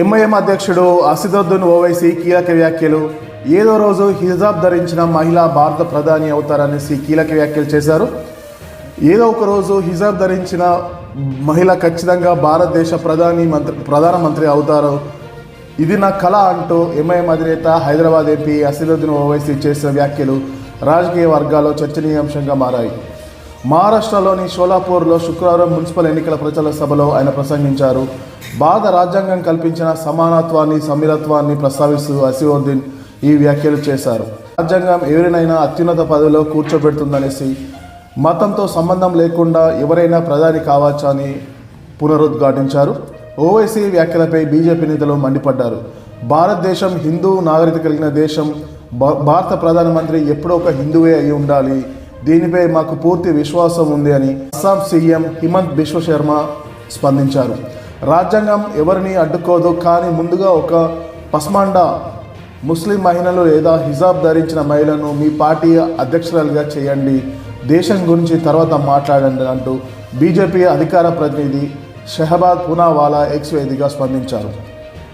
MIM అధ్యక్షుడు అసిదుద్దీన్ ఓవైసీ కీలక వ్యాఖ్యలు. ఏదో రోజు హిజాబ్ ధరించిన మహిళ భారత ప్రధాని అవుతారనేసి కీలక వ్యాఖ్యలు చేశారు. ఏదో ఒక రోజు హిజాబ్ ధరించిన మహిళ ఖచ్చితంగా భారతదేశ ప్రధాని మంత్రి ప్రధానమంత్రి అవుతారు. ఇది నా కళ అంటూ ఎంఐఎం అధినేత హైదరాబాద్ ఎంపీ అసిదుద్దీన్ ఓవైసీ చేసిన వ్యాఖ్యలు రాజకీయ వర్గాల్లో చర్చనీయాంశంగా మారాయి. మహారాష్ట్రలోని షోలాపూర్లో శుక్రవారం మున్సిపల్ ఎన్నికల ప్రచార సభలో ఆయన ప్రసంగించారు. భారత రాజ్యాంగం కల్పించిన సమానత్వాన్ని సమీరత్వాన్ని ప్రస్తావిస్తూ అసివుద్దీన్ ఈ వ్యాఖ్యలు చేశారు. రాజ్యాంగం ఎవరినైనా అత్యున్నత పదవిలో కూర్చోబెడుతుందనేసి మతంతో సంబంధం లేకుండా ఎవరైనా ప్రధాని కావచ్చా అని పునరుద్ఘాటించారు. ఓవైసీ వ్యాఖ్యలపై బీజేపీ నేతలు మండిపడ్డారు. భారతదేశం హిందూ నాగరికత కలిగిన దేశం భారత ప్రధానమంత్రి ఎప్పుడో ఒక హిందువే అయి ఉండాలి దీనిపై మాకు పూర్తి విశ్వాసం ఉంది అని అస్సాం సీఎం హిమంత్ బిశ్వ శర్మ స్పందించారు. రాజ్యాంగం ఎవరిని అడ్డుకోదు కానీ ముందుగా ఒక పస్మాండా ముస్లిం మహిళలు లేదా హిజాబ్ ధరించిన మహిళను మీ పార్టీ అధ్యక్షురాలుగా చేయండి. దేశం గురించి తర్వాత మాట్లాడండి అంటూ బీజేపీ అధికార ప్రతినిధి షెహబాద్ పూనావాలా ఎక్స్ వేదిగా స్పందించారు.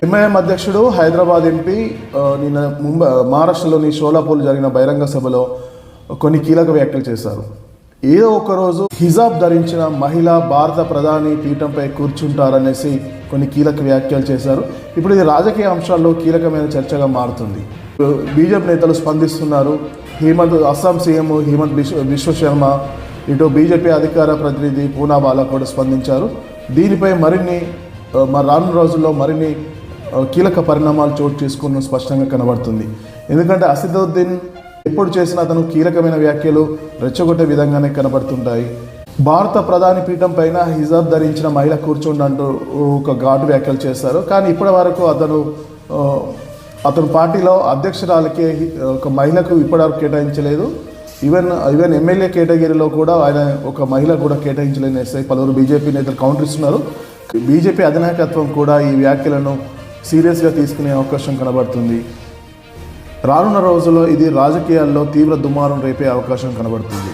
ఎంఐఎం అధ్యక్షుడు హైదరాబాద్ ఎంపీ నిన్న ముంబై మహారాష్ట్రలోని షోలాపూర్ జరిగిన బహిరంగ సభలో కొన్ని కీలక వ్యాఖ్యలు చేశారు. ఏదో ఒకరోజు హిజాబ్ ధరించిన మహిళ భారత ప్రధాని పీఠంపై కూర్చుంటారనేసి కొన్ని కీలక వ్యాఖ్యలు చేశారు. ఇప్పుడు ఇది రాజకీయ అంశాల్లో కీలకమైన చర్చగా మారుతుంది. బీజేపీ నేతలు స్పందిస్తున్నారు. హేమంత్ అస్సాం సీఎం హేమంత్ విశ్వ విశ్వశర్మ ఇటు బీజేపీ అధికార ప్రతినిధి పూనావాలా కూడా స్పందించారు. దీనిపై మరిన్ని మా రానున్న రోజుల్లో మరిన్ని కీలక పరిణామాలు చోటు చేసుకున్న స్పష్టంగా కనబడుతుంది. ఎందుకంటే అసిదుద్దీన్ ఎప్పుడు చేసిన అతను కీలకమైన వ్యాఖ్యలు రెచ్చగొట్టే విధంగానే కనబడుతుంటాయి. భారత ప్రధాని పీఠం పైన హిజాబ్ ధరించిన మహిళ కూర్చోండి అంటూ ఒక ఘాటు వ్యాఖ్యలు చేశారు. కానీ ఇప్పటి వరకు అతను అతను పార్టీలో అధ్యక్షురాలకి ఒక మహిళకు ఇప్పటివరకు కేటాయించలేదు. ఈవెన్ ఈవెన్ ఎమ్మెల్యే కేటగిరీలో కూడా ఆయన ఒక మహిళ కూడా కేటాయించలేని ఎస్ఐ పలువురు బీజేపీ నేతలు కౌంటర్ ఇస్తున్నారు బీజేపీ అధినాయకత్వం కూడా ఈ వ్యాఖ్యలను సీరియస్గా తీసుకునే అవకాశం కనబడుతుంది. రానున్న రోజుల్లో ఇది రాజకీయాల్లో తీవ్ర దుమారం రేపే అవకాశం కనబడుతుంది.